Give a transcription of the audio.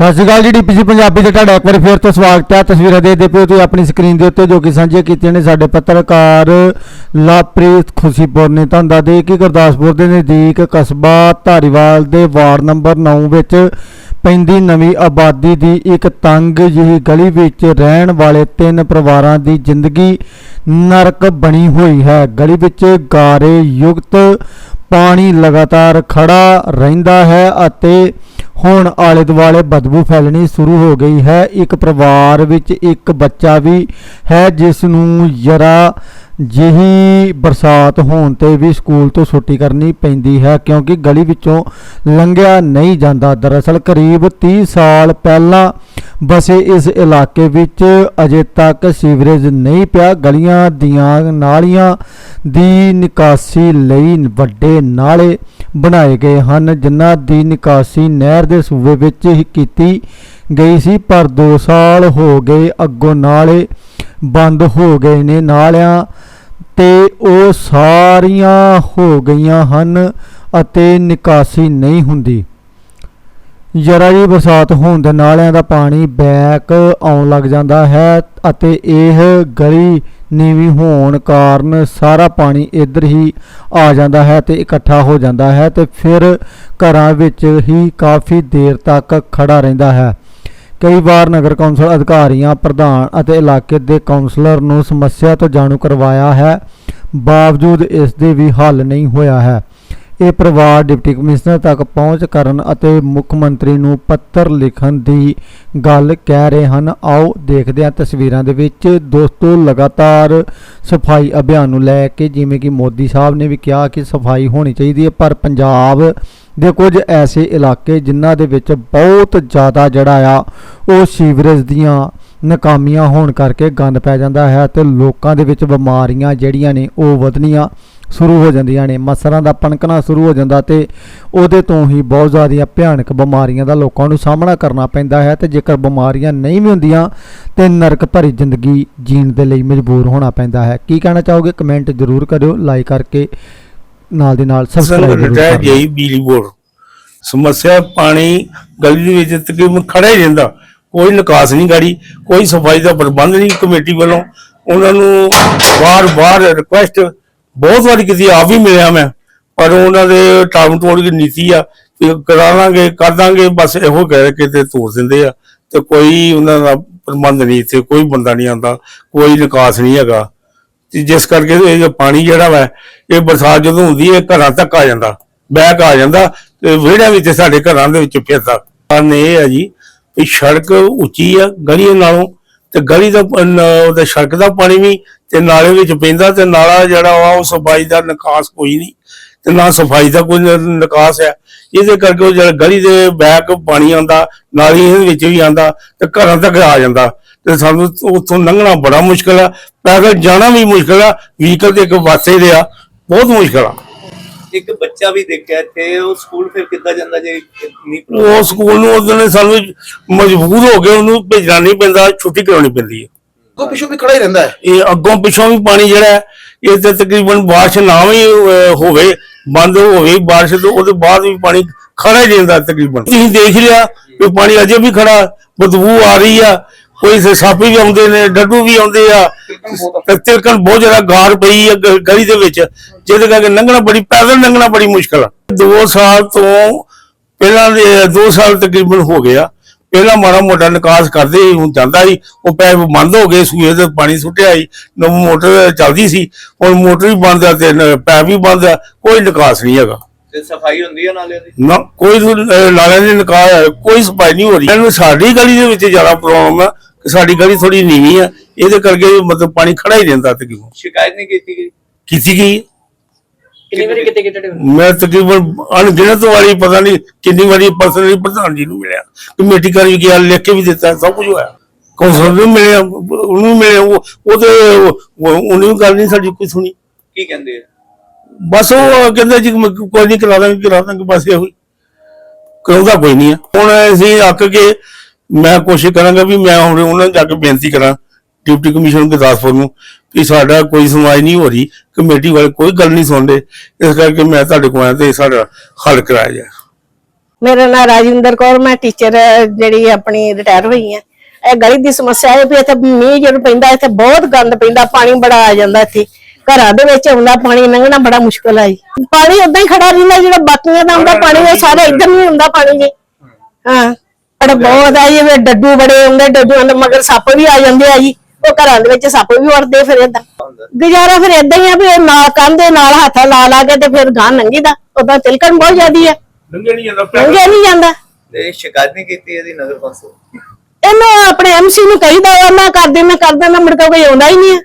ਸਤਿ ਸ਼੍ਰੀ ਅਕਾਲ ਜੀ ਡੀਪੀਸੀ ਪੰਜਾਬੀ ਦੇ ਤੁਹਾਡਾ ਇੱਕ ਵਾਰ ਫੇਰ ਤੋਂ ਸਵਾਗਤ ਹੈ। ਤਸਵੀਰਾਂ ਦੇ ਪਿਓ, ਤੁਸੀਂ ਆਪਣੀ ਸਕਰੀਨ ਦੇ ਉੱਤੇ ਜੋ ਕਿ ਸਾਂਝੀਆਂ ਕੀਤੀਆਂ ਨੇ ਸਾਡੇ ਪੱਤਰਕਾਰ ਲਵਪ੍ਰੀਤ ਖੁਸ਼ੀਪੁਰ ਨੇ ਤੁਹਾਨੂੰ ਦੱਸ ਦਈਏ ਕਿ ਗੁਰਦਾਸਪੁਰ ਦੇ ਨਜ਼ਦੀਕ ਕਸਬਾ ਧਾਰੀਵਾਲ ਦੇ ਵਾਰਡ ਨੰਬਰ 9 ਵਿੱਚ ਪੈਂਦੀ ਨਵੀਂ ਆਬਾਦੀ ਦੀ ਇੱਕ ਤੰਗ ਜਿਹੀ ਗਲੀ ਵਿੱਚ ਰਹਿਣ ਵਾਲੇ ਤਿੰਨ ਪਰਿਵਾਰਾਂ ਦੀ ਜ਼ਿੰਦਗੀ ਨਰਕ ਬਣੀ ਹੋਈ ਹੈ। ਗਲੀ ਵਿੱਚ ਗਾਰੇ ਯੁਕਤ ਪਾਣੀ ਲਗਾਤਾਰ ਖੜਾ ਰਹਿੰਦਾ ਹੈ ਅਤੇ ਹੁਣ ਆਲੇ ਦੁਆਲੇ ਬਦਬੂ ਫੈਲਣੀ ਸ਼ੁਰੂ ਹੋ ਗਈ ਹੈ। ਇੱਕ ਪਰਿਵਾਰ ਵਿੱਚ ਇੱਕ ਬੱਚਾ ਵੀ ਹੈ, ਜਿਸ ਨੂੰ ਜਰਾ ਜਿਹੀ ਬਰਸਾਤ ਹੋਣ ਤੇ ਵੀ ਸਕੂਲ ਤੋਂ ਛੁੱਟੀ ਕਰਨੀ ਪੈਂਦੀ ਹੈ, ਕਿਉਂਕਿ ਗਲੀ ਵਿੱਚੋਂ ਲੰਘਿਆ ਨਹੀਂ ਜਾਂਦਾ। ਦਰਅਸਲ ਕਰੀਬ 30 ਸਾਲ ਪਹਿਲਾਂ ਬਸੇ ਇਸ ਇਲਾਕੇ ਵਿੱਚ ਅਜੇ ਤੱਕ ਸੀਵਰੇਜ ਨਹੀਂ ਪਿਆ। ਗਲੀਆਂ ਦੀਆਂ ਨਾਲੀਆਂ ਦੀ ਨਿਕਾਸੀ ਲਈ ਵੱਡੇ ਨਾਲੇ ਬਣਾਏ ਗਏ ਹਨ, ਜਿਨ੍ਹਾਂ ਦੀ ਨਿਕਾਸੀ ਨਹਿਰ ਦੇ ਸੂਬੇ ਵਿੱਚ ਹੀ ਕੀਤੀ ਗਈ ਸੀ, ਪਰ 2 ਸਾਲ ਹੋ ਗਏ ਅੱਗੋਂ ਨਾਲੇ ਬੰਦ ਹੋ ਗਏ ਨੇ, ਨਾਲਿਆਂ ਤੇ ਉਹ ਸਾਰੀਆਂ ਹੋ ਗਈਆਂ ਹਨ ਅਤੇ ਨਿਕਾਸੀ ਨਹੀਂ ਹੁੰਦੀ। ਜਰਾ ਜੀ ਬਰਸਾਤ ਹੋਣ ਦੇ ਨਾਲਿਆਂ ਦਾ ਪਾਣੀ ਬੈਕ ਆਉਣ ਲੱਗ ਜਾਂਦਾ ਹੈ ਅਤੇ ਇਹ ਗਲੀ ਨੀਵੀਂ ਹੋਣ ਕਾਰਨ ਸਾਰਾ ਪਾਣੀ ਇੱਧਰ ਹੀ ਆ ਜਾਂਦਾ ਹੈ ਤੇ ਇਕੱਠਾ ਹੋ ਜਾਂਦਾ ਹੈ ਤੇ ਫਿਰ ਘਰਾਂ ਵਿੱਚ ਹੀ ਕਾਫੀ ਦੇਰ ਤੱਕ ਖੜਾ ਰਹਿੰਦਾ ਹੈ। ਕਈ ਵਾਰ ਨਗਰ ਕੌਂਸਲ ਅਧਿਕਾਰੀਆਂ, ਪ੍ਰਧਾਨ ਅਤੇ ਇਲਾਕੇ ਦੇ ਕੌਂਸਲਰ ਨੂੰ ਸਮੱਸਿਆ ਤੋਂ ਜਾਣੂ ਕਰਵਾਇਆ ਹੈ। ਬਾਵਜੂਦ ਇਸ ਦੇ ਵੀ ਹੱਲ ਨਹੀਂ ਹੋਇਆ ਹੈ। ਇਹ ਪਰਿਵਾਰ ਡਿਪਟੀ ਕਮਿਸ਼ਨਰ ਤੱਕ ਪਹੁੰਚ ਕਰਨ ਅਤੇ ਮੁੱਖ ਮੰਤਰੀ ਨੂੰ ਪੱਤਰ ਲਿਖਣ ਦੀ ਗੱਲ ਕਹਿ ਰਹੇ ਹਨ। ਆਓ ਦੇਖਦੇ ਹਾਂ ਤਸਵੀਰਾਂ ਦੇ ਵਿੱਚ। ਦੋਸਤੋ, ਲਗਾਤਾਰ ਸਫ਼ਾਈ ਅਭਿਆਨ ਨੂੰ ਲੈ ਕੇ ਜਿਵੇਂ ਕਿ ਮੋਦੀ ਸਾਹਿਬ ਨੇ ਵੀ ਕਿਹਾ ਕਿ ਸਫ਼ਾਈ ਹੋਣੀ ਚਾਹੀਦੀ ਹੈ, ਪਰ ਪੰਜਾਬ ਦੇ ਕੁਝ ਐਸੇ ਇਲਾਕੇ ਜਿਨ੍ਹਾਂ ਦੇ ਵਿੱਚ ਬਹੁਤ ਜ਼ਿਆਦਾ ਜਿਹੜਾ ਆ, ਉਹ ਸੀਵਰੇਜ ਦੀਆਂ ਨਕਾਮੀਆਂ ਹੋਣ ਕਰਕੇ ਗੰਦ ਪੈ ਜਾਂਦਾ ਹੈ ਤੇ ਲੋਕਾਂ ਦੇ ਵਿੱਚ ਬਿਮਾਰੀਆਂ ਜਿਹੜੀਆਂ ਨੇ ਉਹ ਵਧਣੀਆਂ। ਸ਼ੁਰੂ ਹੋ ਜਾਂਦੀਆਂ ਨੇ ਮੱਛਰਾਂ ਦਾ ਪਣਕਣਾ ਸ਼ੁਰੂ ਹੋ ਜਾਂਦਾ ਤੇ ਉਹਦੇ ਤੋਂ ਹੀ ਬਹੁਤ ਜ਼ਿਆਦੀਆਂ ਭਿਆਨਕ ਬਿਮਾਰੀਆਂ ਦਾ ਲੋਕਾਂ ਨੂੰ ਸਾਹਮਣਾ ਕਰਨਾ ਪੈਂਦਾ ਹੈ ਤੇ ਜੇਕਰ ਬਿਮਾਰੀਆਂ ਨਹੀਂ ਵੀ ਹੁੰਦੀਆਂ ਤੇ ਨਰਕ ਭਰੀ ਜ਼ਿੰਦਗੀ ਜੀਣ ਦੇ ਲਈ ਮਜਬੂਰ ਹੋਣਾ ਪੈਂਦਾ ਹੈ। ਕੀ ਕਹਿਣਾ ਚਾਹੋਗੇ? ਕਮੈਂਟ ਜ਼ਰੂਰ ਕਰਿਓ ਲਾਈਕ ਕਰਕੇ ਨਾਲ ਦੀ ਨਾਲ ਸਬਸਕ੍ਰਾਈਬ ਕਰ ਜਈ ਬਿਜਲੀ ਬੋਰਡ। ਸਮੱਸਿਆ ਪਾਣੀ ਗਲੀ ਦੇ ਵਿੱਚ ਤਕਰੀਬਨ ਖੜਾ ਹੀ ਰਹਿੰਦਾ। ਕੋਈ ਨਿਕਾਸ ਨਹੀਂ ਗਾੜੀ ਕੋਈ ਸਫ਼ਾਈ ਦਾ ਪ੍ਰਬੰਧ ਨਹੀਂ ਕਮੇਟੀ ਵੱਲੋਂ। ਉਹਨਾਂ ਨੂੰ ਵਾਰ-ਵਾਰ ਰਿਕੁਐਸਟ ਬਹੁਤ ਵਾਰੀ ਕੀਤੀ ਆਪ ਵੀ ਮਿਲਿਆ ਮੈਂ, ਪਰ ਉਹਨਾਂ ਦੇ ਟਾਮ ਟੋੜ ਦੀ ਨੀਤੀ ਆ ਕਿ ਕਰਾ ਕਰ ਦਾਂਗੇ, ਬਸ ਇਹੋ ਕਹਿ ਕੇ ਤੇ ਤੋੜ ਦਿੰਦੇ ਆ, ਤੇ ਕੋਈ ਉਹਨਾਂ ਦਾ ਪ੍ਰਬੰਧ ਨਹੀਂ ਇੱਥੇ, ਕੋਈ ਬੰਦਾ ਨਹੀਂ ਆਉਂਦਾ, ਕੋਈ ਨਿਕਾਸ ਨਹੀਂ ਹੈਗਾ। ਤੇ ਜਿਸ ਕਰਕੇ ਇਹ ਪਾਣੀ ਜਿਹੜਾ ਵਾ, ਇਹ ਬਰਸਾਤ ਜਦੋਂ ਹੁੰਦੀ ਹੈ, ਘਰਾਂ ਤੱਕ ਆ ਜਾਂਦਾ, ਬੈਕ ਆ ਜਾਂਦਾ, ਤੇ ਵਿਹੜਿਆਂ ਵਿੱਚ ਸਾਡੇ ਘਰਾਂ ਦੇ ਵਿੱਚ ਫਿਰਦਾ। ਕਾਰਨ ਇਹ ਹੈ ਜੀ ਵੀ ਸੜਕ ਉੱਚੀ ਆ, ਗਲੀਆਂ ਨਾਲੋਂ, ਤੇ ਗਲੀ ਦਾ ਉਹਦਾ ਸੜਕ ਦਾ ਪਾਣੀ ਵੀ ਤੇ ਨਾਲੇ ਵਿੱਚ ਪੈਂਦਾ ਤੇ ਨਾਲਾ ਜਿਹੜਾ ਵਾ ਉਹ ਸਫ਼ਾਈ ਦਾ ਨਿਕਾਸ ਕੋਈ ਨਹੀਂ ਤੇ ਨਾ ਸਫ਼ਾਈ ਦਾ ਕੋਈ ਨਿਕਾਸ ਹੈ। ਇਹਦੇ ਕਰਕੇ ਉਹ ਜਿਹੜਾ ਗਲੀ ਦੇ ਬੈਕ ਪਾਣੀ ਆਉਂਦਾ ਨਾਲੀ ਇਹਦੇ ਵਿੱਚ ਵੀ ਆਉਂਦਾ ਤੇ ਘਰਾਂ ਤੱਕ ਆ ਜਾਂਦਾ। ਤੇ ਸਾਨੂੰ ਉੱਥੋਂ ਲੰਘਣਾ ਬੜਾ ਮੁਸ਼ਕਲ ਆ ਪੈਦਲ ਜਾਣਾ ਵੀ ਮੁਸ਼ਕਲ ਆ ਵਹੀਕਲ ਤੇ ਇੱਕ ਵਾਸੇ ਦੇ ਆ ਬਹੁਤ ਮੁਸ਼ਕਲ ਆ। ਇੱਕ ਬੱਚਾ ਵੀ ਦੇਖਿਆ ਇੱਥੇ ਉਹ ਸਕੂਲ ਫਿਰ ਕਿੱਦਾਂ ਜਾਂਦਾ ਜੇ ਨਹੀਂ ਉਹ ਸਕੂਲ ਨੂੰ ਉਹਦੇ ਨੇ ਸਾਨੂੰ ਮਜਬੂਰ ਹੋ ਕੇ ਉਹਨੂੰ ਭੇਜਣਾ ਨਹੀਂ ਪੈਂਦਾ ਛੁੱਟੀ ਕਰਾਉਣੀ ਪੈਂਦੀ ਹੈ। ਕੋ ਪਿੱਛੋਂ ਵੀ ਖੜਾ ਹੀ ਰਹਿੰਦਾ ਹੈ। ਇਹ ਅੱਗੋਂ ਪਿੱਛੋਂ ਵੀ ਪਾਣੀ ਜਿਹੜਾ ਹੈ, ਇਹ ਤੇ ਤਕਰੀਬਨ ਬਾਰਿਸ਼ ਨਾ ਵੀ ਅਹ, ਹੋਵੇ ਬੰਦ ਹੋਵੇ ਬਾਰਿਸ਼ ਤੋਂ ਉਹਦੇ ਬਾਅਦ ਵੀ ਪਾਣੀ ਖੜਾ ਹੀ ਰਹਿੰਦਾ ਤਕਰੀਬਨ। ਤੁਸੀਂ ਦੇਖ ਲਿਆ ਕਿ ਪਾਣੀ ਅਜੇ ਵੀ ਖੜਾ ਬਦਬੂ ਆ ਰਹੀ ਆ ਕੋਈ ਸੇ ਸੱਪ ਵੀ ਆਉਂਦੇ ਨੇ ਡੱਡੂ ਵੀ ਆਉਂਦੇ ਆ। ਤੇ ਤਿਲਕਣ ਬਹੁਤ ਜ਼ਿਆਦਾ ਗਾਰ ਪਈ ਆ ਗ- ਗਲੀ ਦੇ ਵਿੱਚ ਜਿਹਦੇ ਕਰਕੇ ਲੰਘਣਾ ਬੜੀ ਪੈਦਲ ਲੰਘਣਾ ਬੜੀ ਮੁਸ਼ਕਲ ਆ। 2 ਸਾਲ ਤੋਂ ਪਹਿਲਾਂ ਦੇ 2 ਸਾਲ ਤਕਰੀਬਨ ਹੋ ਗਿਆ। ਪਹਿਲਾਂ ਮਾੜਾ ਮੋਟਾ ਨਿਕਾਸ ਕਰਦੇ ਸੀ ਹੁਣ ਜਾਂਦਾ ਸੀ। ਉਹ ਪੈਪ ਬੰਦ ਹੋ ਗਏ ਸੂਏ ਤੇ ਪਾਣੀ ਸੁੱਟਿਆ ਸੀ। ਨਵੀਂ ਮੋਟਰ ਚੱਲਦੀ ਸੀ। ਹੁਣ ਮੋਟਰ ਵੀ ਬੰਦ ਆ ਤੇ ਨ- ਪੈਪ ਵੀ ਬੰਦ ਆ ਕੋਈ ਨਿਕਾਸ ਨਹੀਂ ਹੈਗਾ। ਤੇ ਸਫ਼ਾਈ ਹੁੰਦੀ ਹੈ ਨਾਲਿਆਂ ਦੀ? ਨਾ ਕੋਈ ਅਹ, ਨਾਲਿਆਂ ਦੀ ਨਿਕਾਸ ਕੋਈ ਸਫ਼ਾਈ ਨਹੀਂ ਹੋ ਰਹੀ। ਇਹਨੂੰ ਸਾਡੀ ਗਲੀ ਦੇ ਵਿੱਚ ਜ਼ਿਆਦਾ ਪ੍ਰੋਬਲਮ ਆ। ਕਿ ਸਾਡੀ ਗਲੀ ਥੋੜੀ ਨੀਵੀਂ ਆ। ਇਹਦੇ ਕਰਕੇ ਮਤਲਬ ਪਾਣੀ ਖੜਾ ਹੀ ਰਹਿੰਦਾ ਤਕਰੀਬਨ ਸ਼ਿਕਾਇਤ ਨਹੀਂ ਕੀਤੀ ਗਈ? ਕੀਤੀ ਗਈ। ਕਿੰਨੀ ਵਾਰੀ ਕਿਤੇ ਕਿਤੇ ਮੈਂ ਤਕਰੀਬਨ ਅਣਗਿਣਤ ਵਾਰੀ ਪਤਾ ਨਹੀਂ ਕਿੰਨੀ ਵਾਰੀ ਪਰਸਨਲੀ ਪ੍ਰਧਾਨ ਜੀ ਨੂੰ ਮਿਲਿਆ। ਕਮੇਟੀ ਕਰ ਵੀ ਗਿਆ ਲਿਖ ਕੇ ਵੀ ਦਿੱਤਾ ਸਭ ਕੁਝ ਹੋਇਆ। ਕੌਂਸਲਰ ਨੂੰ ਮਿਲਿਆ ਉਹਨੂੰ ਮਿਲਿਆ ਉਹ ਉਹ ਤੇ ਉਹ- ਉਹਨੇ ਗੱਲ ਨਹੀਂ ਸਾਡੀ ਕੋਈ ਸੁਣੀ। ਕੀ ਕਹਿੰਦੇ ਆ? ਬਸ ਉਹ ਕਹਿੰਦੇ ਜੀ ਕੋਈ ਨਹੀਂ ਕਰਾ ਦਾਂਗੇ ਕਰਾ ਦਾਂਗੇ ਬਸ ਇਹੋ ਕਰਾਉਂਦਾ ਕੋਈ ਨਹੀਂ ਹੁਣ ਅਸੀਂ ਅੱਕ ਕੇ ਮੈਂ ਕੋਸ਼ਿਸ਼ ਕਰਾਂਗਾ ਵੀ ਮੈਂ ਹੁਣ ਉਹਨਾਂ ਨੂੰ ਜਾ ਕੇ ਬੇਨਤੀ ਕਰਾਂ ਡਿਪਟੀ ਕਮਿਸ਼ਨਰ ਗੁਰਦਾਸਪੁਰ ਨੂੰ ਕਿ ਸਾਡਾ ਕੋਈ ਸੁਣਵਾਈ ਨਹੀਂ ਹੋ ਰਹੀ, ਕਮੇਟੀ ਵਾਲੇ ਕੋਈ ਗੱਲ ਨਹੀਂ ਸੁਣਦੇ। ਇਸ ਕਰਕੇ ਮੈਂ ਤੁਹਾਡੇ ਕੋਲ ਆਇਆ ਤੇ ਸਾਡਾ ਹੱਲ ਕਰਾਇਆ ਜਾਏ। ਮੇਰਾ ਨਾਮ ਰਾਜਿੰਦਰ ਕੌਰ, ਮੈਂ ਟੀਚਰ ਜਿਹੜੀ ਆਪਣੀ ਰਿਟਾਇਰ ਹੋਈ ਆ ਇਹ ਗਲੀ ਦੀ ਸਮੱਸਿਆ ਹੈ ਵੀ ਇੱਥੇ ਮੀਂਹ ਜਦੋਂ ਪੈਂਦਾ, ਇੱਥੇ ਬਹੁਤ ਗੰਦ ਪੈਂਦਾ, ਪਾਣੀ ਬੜਾ ਆ ਜਾਂਦਾ ਇੱਥੇ। ਘਰਾਂ ਦੇ ਵਿੱਚ ਆਉਂਦਾ ਪਾਣੀ, ਲੰਘਣਾ ਬੜਾ ਮੁਸ਼ਕਲ ਆ ਜੀ। ਪਾਣੀ ਉਦਾਂ ਹੀ ਖੜਾ ਰਹਿੰਦਾ, ਜਿਹੜਾ ਬਾਕੀਆਂ ਦਾ ਆਉਂਦਾ ਪਾਣੀ, ਉਹ ਸਾਰੇ ਇੱਧਰ ਨਹੀਂ ਹੁੰਦਾ ਪਾਣੀ ਜੀ। ਹਾਂ। ਬੜਾ ਬਹੁਤ ਆ ਜੀ ਵੀ ਡੱਡੂ ਬੜੇ ਆਉਂਦੇ, ਡੱਡੂਆਂ ਦੇ ਮਗਰ ਸੱਪ ਵੀ ਆ ਜਾਂਦੇ ਆ ਜੀ। ਉਹ ਘਰਾਂ ਦੇ ਵਿੱਚ ਸੱਪ ਵੀ ਵੜਦੇ ਫਿਰ ਏਦਾਂ ਗੁਜ਼ਾਰਾ ਫਿਰ ਏਦਾਂ ਹੀ ਆ ਵੀ ਨਾਲ ਕੰਧ ਨਾਲ ਹੱਥ ਲਾ ਲਾ ਕੇ ਤੇ ਫਿਰ ਗਾਂ ਲੰਘੀਦਾ ਉਦਾਂ ਤਿਲਕਣ ਬਹੁਤ ਜ਼ਿਆਦੀ ਆ। ਲੰਘੇ ਨਹੀਂ ਜਾਂਦਾ ਲੰਘਿਆ ਨਹੀਂ ਜਾਂਦਾ। ਇਹ ਸ਼ਿਕਾਇਤ ਨਹੀਂ ਕੀਤੀ ਇਹਦੀ ਨਗਰ ਕੌਂਸਲ। ਇਹਨੂੰ ਆਪਣੇ ਐਮਸੀ ਨੂੰ ਕਹੀਦਾ ਵਾ ਮੈਂ ਕਰ ਦੇਣਾ ਕਰ ਦੇਣਾ ਮੁੜ ਕੇ ਕੋਈ ਆਉਂਦਾ ਹੀ ਨਹੀਂ ਆ।